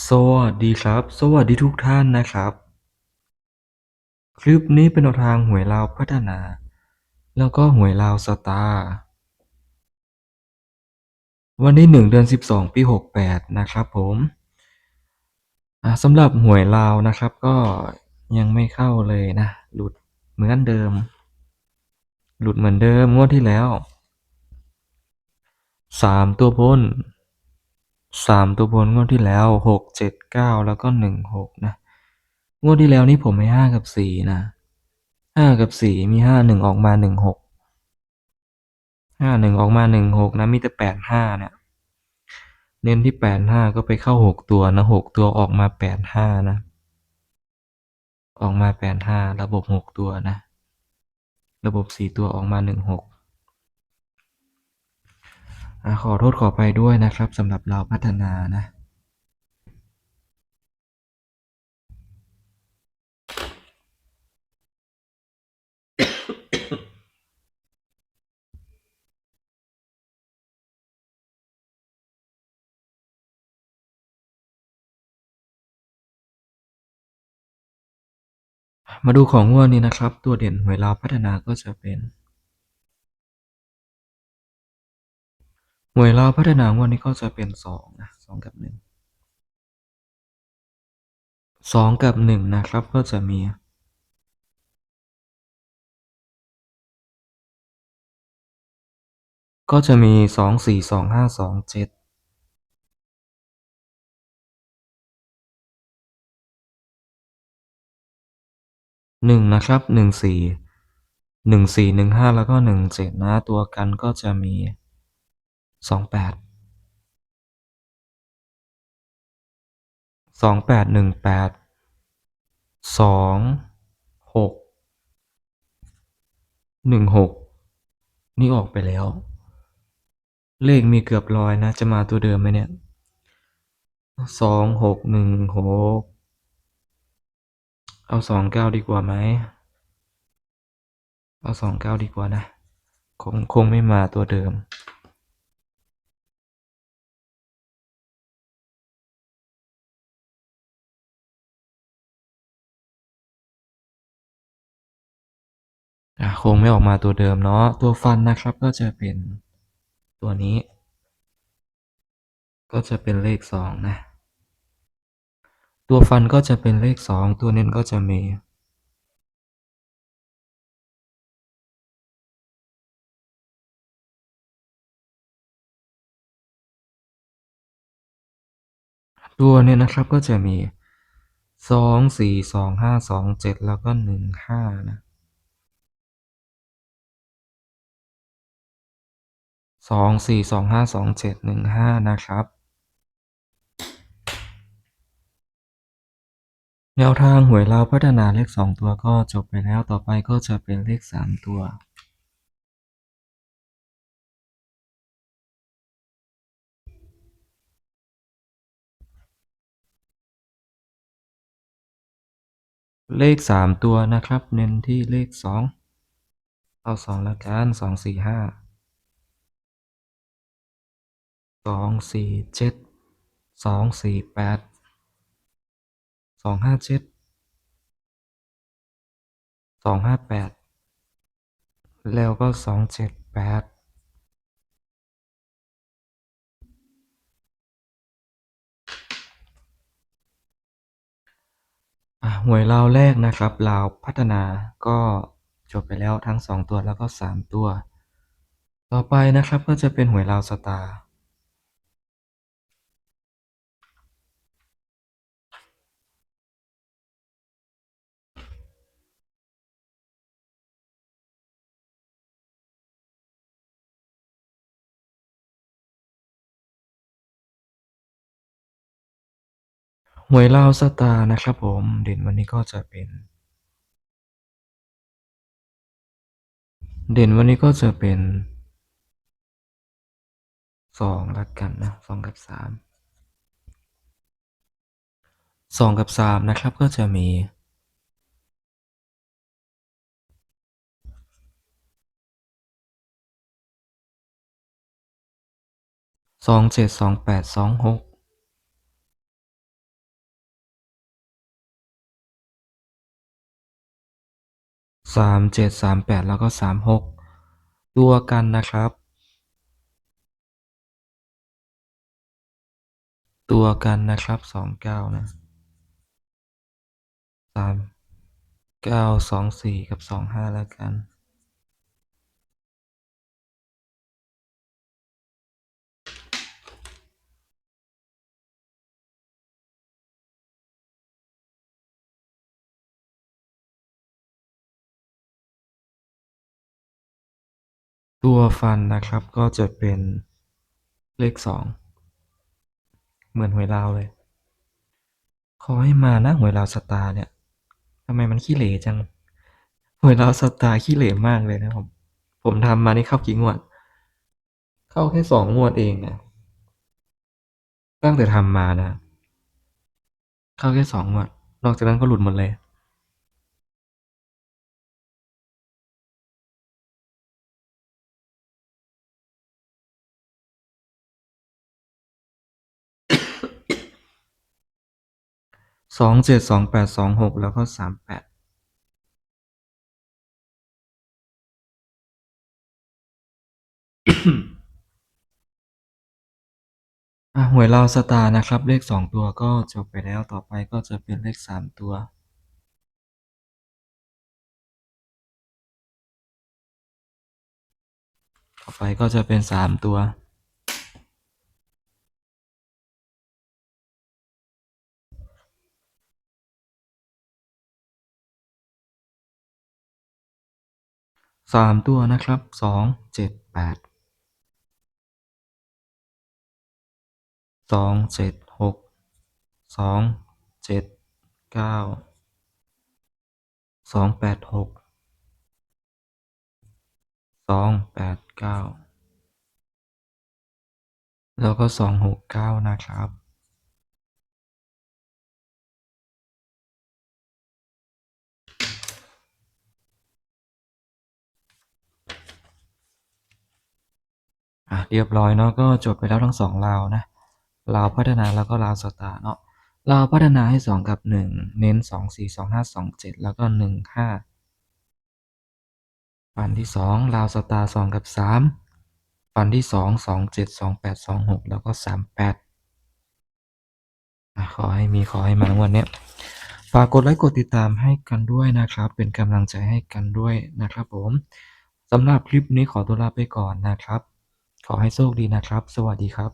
สวัสดีครับ สวัสดีทุกท่านนะครับ คลิปนี้เป็นแนวทางหวยลาวพัฒนา แล้วก็หวยลาวสตาร์วันที่1เดือน12ปี68นะครับผมสำหรับหวยลาวนะครับก็ยังไม่เข้าเลยนะ หลุดเหมือนเดิม หลุดเหมือนเดิมงวดที่แล้ว3ตัวบน สามตัวบนงวดที่แล้วหกเจ็ดเก้าแล้วก็หนึ่งหกนะ งวดที่แล้วนี่ผมให้ห้ากับสี่นะห้ากับสี่มีห้าหนึ่งออกมาหนึ่งหกห้าหนึ่งออกมาหนึ่งหกนะมีแต่แปดห้าเนี่ยเน้นที่แปดห้าก็ไปเข้าหกตัวนะหกตัวออกมาแปดห้านะ ออกมาแปดห้าระบบหกตัวนะ ระบบสี่ตัวออกมาหนึ่งหก อขอโทษขออภัยด้วยนะครับสำหรับเราพัฒนานะมาดูของงวดนี้นะครับ ตัวเด่นหวยลาพัฒนาก็จะเป็น มวยลาพัฒนางวนนี้ก็จะเป็นสองนะสองกับหนึ่งสองกับหนึ่งนะครับก็จะมีก็จะมีสองสี่สองห้าสองเจ็ดหนึ่งนะครับหนึ่งสี่หนึ่งสี่หนึ่งห้าแล้วก็หนึ่งเจ็ดนะตัวกันก็จะมี 2 8 2 8 1 8 2 6 1 6 นี่ออกไปแล้ว เลขมีเกือบร้อยนะ จะมาตัวเดิมไหมเนี่ย 2 6 1 6 เอา 2 9 ดีกว่าไหม เอา 2 9 ดีกว่านะ คงคงไม่มาตัวเดิม คงไม่ออกมาตัวเดิมเนาะตัวฟันนะครับก็จะเป็นตัวนี้ ก็จะเป็นเลข2นะ ตัวฟันก็จะเป็นเลข2ตัวเน้นก็จะมีตัวเนี้ยนะครับก็จะมี2 4 2 5 2 7แล้วก็1 5นะ 2 4 2 5 2 7 1 5นะครับ แนวทางหวยลาวพัฒนาเลข2ตัวก็จบไปแล้วต่อไปก็จะเป็นเลข3ตัวเลข 3 ตัวนะครับ เน้นที่เลข 2 เอา2แล้วกัน 2 4 5 สองสี่เจ็ดสองสี่แปดสองห้าเจ็ดสองห้าแปดแล้วก็สองเจ็ดแปดหวยราวแรกนะครับราวพัฒนาก็จบไปแล้วทั้งสองตัวแล้วก็สามตัว ต่อไปนะครับก็จะเป็นหวยราวสตาร์ หวยเล่าสตาร์นะครับผม เด่นวันนี้ก็จะเป็น เด่นวันนี้ก็จะเป็นสองละกันนะสองกับสามสองกับสามนะครับก็จะมีสองเจ็ดสองแปดสองหก 37 38 แล้วก็ 36 ตัวกันนะครับ ตัวกันนะครับ 29 นะ 3 9 24 กับ 25 แล้วกัน ตัวฟันนะครับก็จะเป็นเลขสองเหมือนหวยลาวเลย ขอให้มานะหวยลาวสตาร์เนี่ยทำไมมันขี้เหร่จังหวยลาวสตาร์ขี้เหร่มากเลยนะครับผมทำมานี่เข้ากี่งวด เข้าแค่สองงวดเองนะตั้งแต่ทำมานะ เข้าแค่สองงวด นอกจากนั้นก็หลุดหมดเลย สองเจ็ดสองแปดสองหกแล้วก็สามแปดอะหวยลาสตาร์นะครับ เลขสองตัวก็จบไปแล้วต่อไปก็จะเป็นเลขสามตัว ต่อไปก็จะเป็นสามตัว สามตัวนะครับสองเจ็ดแปดสองเจ็ดหกสองเจ็ดเก้าสองแปดหกสองแปดเก้าแล้วก็สองหกเก้านะครับ อะเรียบร้อยเนาะก็จบไปแล้วทั้งสองลาวนะลาวพัฒนาแล้วก็ลาวสตาร์เนาะลาวพัฒนาให้สองกับหนึ่งเน้นสองสี่สองห้าสองเจ็ดแล้วก็หนึ่งห้าฟันที่สองลาวสตาร์สองกับสามฟันที่สองสองเจ็ดสองแปดสองหกแล้วก็สามแปดขอให้มีขอให้มางวันเนี้ยฝากกดไลค์กดติดตามให้กันด้วยนะครับ เป็นกำลังใจให้กันด้วยนะครับผมสำหรับคลิปนี้ขอตัวลาไปก่อนนะครับ ขอให้โชคดีนะครับ สวัสดีครับ